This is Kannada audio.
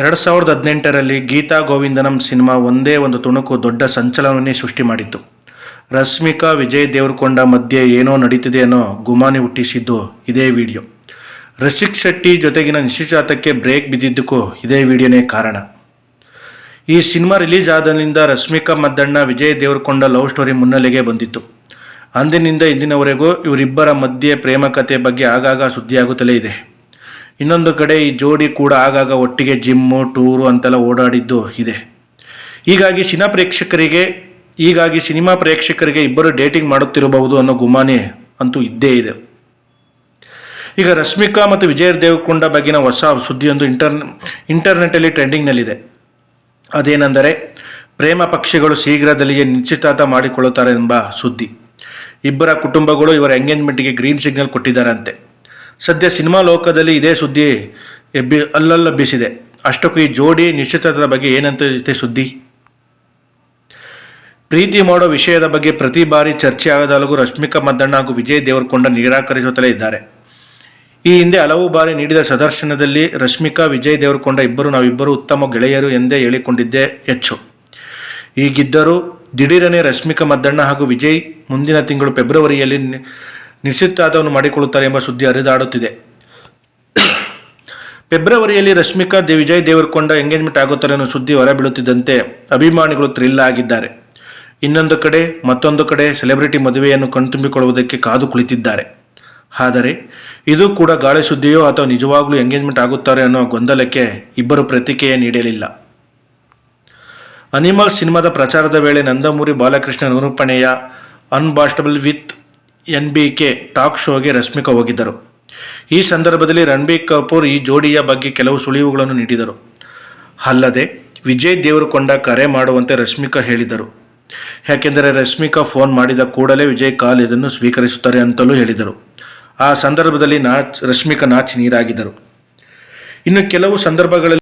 ಎರಡು ಸಾವಿರದ ಹದಿನೆಂಟರಲ್ಲಿ ಗೀತಾ ಗೋವಿಂದನಂ ಸಿನಿಮಾ ಒಂದೇ ಒಂದು ತುಣುಕು ದೊಡ್ಡ ಸಂಚಲನವನ್ನೇ ಸೃಷ್ಟಿ ಮಾಡಿತ್ತು. ರಶ್ಮಿಕಾ, ವಿಜಯ್ ದೇವರಕೊಂಡ ಮಧ್ಯೆ ಏನೋ ನಡೀತಿದೆ ಅನ್ನೋ ಗುಮಾನಿ ಹುಟ್ಟಿಸಿದ್ದು ಇದೇ ವಿಡಿಯೋ. ರಶಿಕ್ ಶೆಟ್ಟಿ ಜೊತೆಗಿನ ನಿಶ್ಚಿತಾರ್ಥಕ್ಕೆ ಬ್ರೇಕ್ ಬಿದ್ದಿದ್ದಕ್ಕೂ ಇದೇ ವಿಡಿಯೋನೇ ಕಾರಣ. ಈ ಸಿನಿಮಾ ರಿಲೀಸ್ ಆದನಿಂದ ರಶ್ಮಿಕಾ ಮದ್ದಣ್ಣ, ವಿಜಯ್ ದೇವರಕೊಂಡ ಲವ್ ಸ್ಟೋರಿ ಮುನ್ನೆಲೆಗೆ ಬಂದಿತ್ತು. ಅಂದಿನಿಂದ ಇಂದಿನವರೆಗೂ ಇವರಿಬ್ಬರ ಮಧ್ಯೆ ಪ್ರೇಮ ಕಥೆ ಬಗ್ಗೆ ಆಗಾಗ ಸುದ್ದಿಯಾಗುತ್ತಲೇ ಇದೆ. ಇನ್ನೊಂದು ಕಡೆ ಈ ಜೋಡಿ ಕೂಡ ಆಗಾಗ ಒಟ್ಟಿಗೆ ಜಿಮ್ಮು, ಟೂರು ಅಂತೆಲ್ಲ ಓಡಾಡಿದ್ದು ಇದೆ. ಹೀಗಾಗಿ ಸಿನಿಮಾ ಪ್ರೇಕ್ಷಕರಿಗೆ, ಹೀಗಾಗಿ ಸಿನಿಮಾ ಪ್ರೇಕ್ಷಕರಿಗೆ ಇಬ್ಬರು ಡೇಟಿಂಗ್ ಮಾಡುತ್ತಿರಬಹುದು ಅನ್ನೋ ಗುಮಾನೆ ಅಂತೂ ಇದ್ದೇ ಇದೆ. ಈಗ ರಶ್ಮಿಕಾ ಮತ್ತು ವಿಜಯ ದೇವಕೊಂಡ ಬಗ್ಗಿನ ಹೊಸ ಸುದ್ದಿಯೊಂದು ಇಂಟರ್ ಇಂಟರ್ನೆಟ್ಟಲ್ಲಿ ಟ್ರೆಂಡಿಂಗ್ನಲ್ಲಿದೆ. ಅದೇನೆಂದರೆ, ಪ್ರೇಮ ಪಕ್ಷಿಗಳು ಶೀಘ್ರದಲ್ಲಿಯೇ ನಿಶ್ಚಿತಾರ್ಥ ಮಾಡಿಕೊಳ್ಳುತ್ತಾರೆ ಎಂಬ ಸುದ್ದಿ. ಇಬ್ಬರ ಕುಟುಂಬಗಳು ಇವರ ಎಂಗೇಜ್ಮೆಂಟ್ಗೆ ಗ್ರೀನ್ ಸಿಗ್ನಲ್ ಕೊಟ್ಟಿದ್ದಾರಂತೆ. ಸದ್ಯ ಸಿನಿಮಾ ಲೋಕದಲ್ಲಿ ಇದೇ ಸುದ್ದಿ ಎಬ್ಬಿ ಅಲ್ಲಲ್ಲ ಅಷ್ಟಕ್ಕೂ ಈ ಜೋಡಿ ನಿಶ್ಚಿತಾರ್ಥದ ಬಗ್ಗೆ ಏನಂತ ಇದೆ ಸುದ್ದಿ? ಪ್ರೀತಿ ಮಾಡೋ ವಿಷಯದ ಬಗ್ಗೆ ಪ್ರತಿ ಬಾರಿ ಚರ್ಚೆ ರಶ್ಮಿಕಾ ಮದ್ದಣ್ಣ ಹಾಗೂ ವಿಜಯ್ ದೇವರಕೊಂಡ ನಿರಾಕರಿಸುತ್ತಲೇ ಇದ್ದಾರೆ. ಈ ಹಿಂದೆ ಹಲವು ಬಾರಿ ನೀಡಿದ ಸದರ್ಶನದಲ್ಲಿ ರಶ್ಮಿಕಾ, ವಿಜಯ್ ದೇವರಕೊಂಡ ಇಬ್ಬರು ನಾವಿಬ್ಬರು ಉತ್ತಮ ಗೆಳೆಯರು ಎಂದೇ ಹೇಳಿಕೊಂಡಿದ್ದೇ ಹೆಚ್ಚು. ಈಗಿದ್ದರೂ ದಿಢೀರನೆ ರಶ್ಮಿಕಾ ಮದ್ದಣ್ಣ ಹಾಗೂ ವಿಜಯ್ ಮುಂದಿನ ತಿಂಗಳು ಫೆಬ್ರವರಿಯಲ್ಲಿ ನಿಶ್ಚಿತಾರ್ಥವನ್ನು ಮಾಡಿಕೊಳ್ಳುತ್ತಾರೆ ಎಂಬ ಸುದ್ದಿ ಹರಿದಾಡುತ್ತಿದೆ. ಫೆಬ್ರವರಿಯಲ್ಲಿ ರಶ್ಮಿಕಾ ದೇ ವಿಜಯ್ ದೇವರಕೊಂಡ ಎಂಗೇಜ್ಮೆಂಟ್ ಆಗುತ್ತಾರೆ ಅನ್ನೋ ಸುದ್ದಿ ಹೊರಬೀಳುತ್ತಿದ್ದಂತೆ ಅಭಿಮಾನಿಗಳು ಥ್ರಿಲ್ ಆಗಿದ್ದಾರೆ. ಇನ್ನೊಂದು ಕಡೆ, ಮತ್ತೊಂದು ಕಡೆ ಸೆಲೆಬ್ರಿಟಿ ಮದುವೆಯನ್ನು ಕಣ್ತುಂಬಿಕೊಳ್ಳುವುದಕ್ಕೆ ಕಾದು ಕುಳಿತಿದ್ದಾರೆ. ಆದರೆ, ಇದು ಕೂಡ ಗಾಳಿ ಸುದ್ದಿಯೋ ಅಥವಾ ನಿಜವಾಗ್ಲೂ ಎಂಗೇಜ್ಮೆಂಟ್ ಆಗುತ್ತಾರೆ ಅನ್ನೋ ಗೊಂದಲಕ್ಕೆ ಇಬ್ಬರು ಪ್ರತಿಕ್ರಿಯೆ ನೀಡಲಿಲ್ಲ. ಅನಿಮಲ್ ಸಿನಿಮಾದ ಪ್ರಚಾರದ ವೇಳೆ Nandamuri Balakrishna ನಿರೂಪಣೆಯ unstoppable with N B K talk ಶೋಗೆ Rashmika ಹೋಗಿದ್ದರು. ಈ ಸಂದರ್ಭದಲ್ಲಿ ರಣಬೀರ್ ಕಪೂರ್ ಈ ಜೋಡಿಯ ಬಗ್ಗೆ ಕೆಲವು ಸುಳಿವುಗಳನ್ನು ನೀಡಿದರು. ಅಲ್ಲದೆ, ವಿಜಯ್ ದೇವರಕೊಂಡ ಕರೆ ಮಾಡುವಂತೆ ರಶ್ಮಿಕಾ ಹೇಳಿದರು. ಯಾಕೆಂದರೆ ರಶ್ಮಿಕಾ ಫೋನ್ ಮಾಡಿದ ಕೂಡಲೇ ವಿಜಯ್ ಕಾಲ್ ಇದನ್ನು ಸ್ವೀಕರಿಸುತ್ತಾರೆ ಅಂತಲೂ ಹೇಳಿದರು. ಆ ಸಂದರ್ಭದಲ್ಲಿ ನಾಚ್, ರಶ್ಮಿಕಾ ನಾಚಿ ನೀರಾಗಿದ್ದರು. ಇನ್ನು ಕೆಲವು ಸಂದರ್ಭಗಳಲ್ಲಿ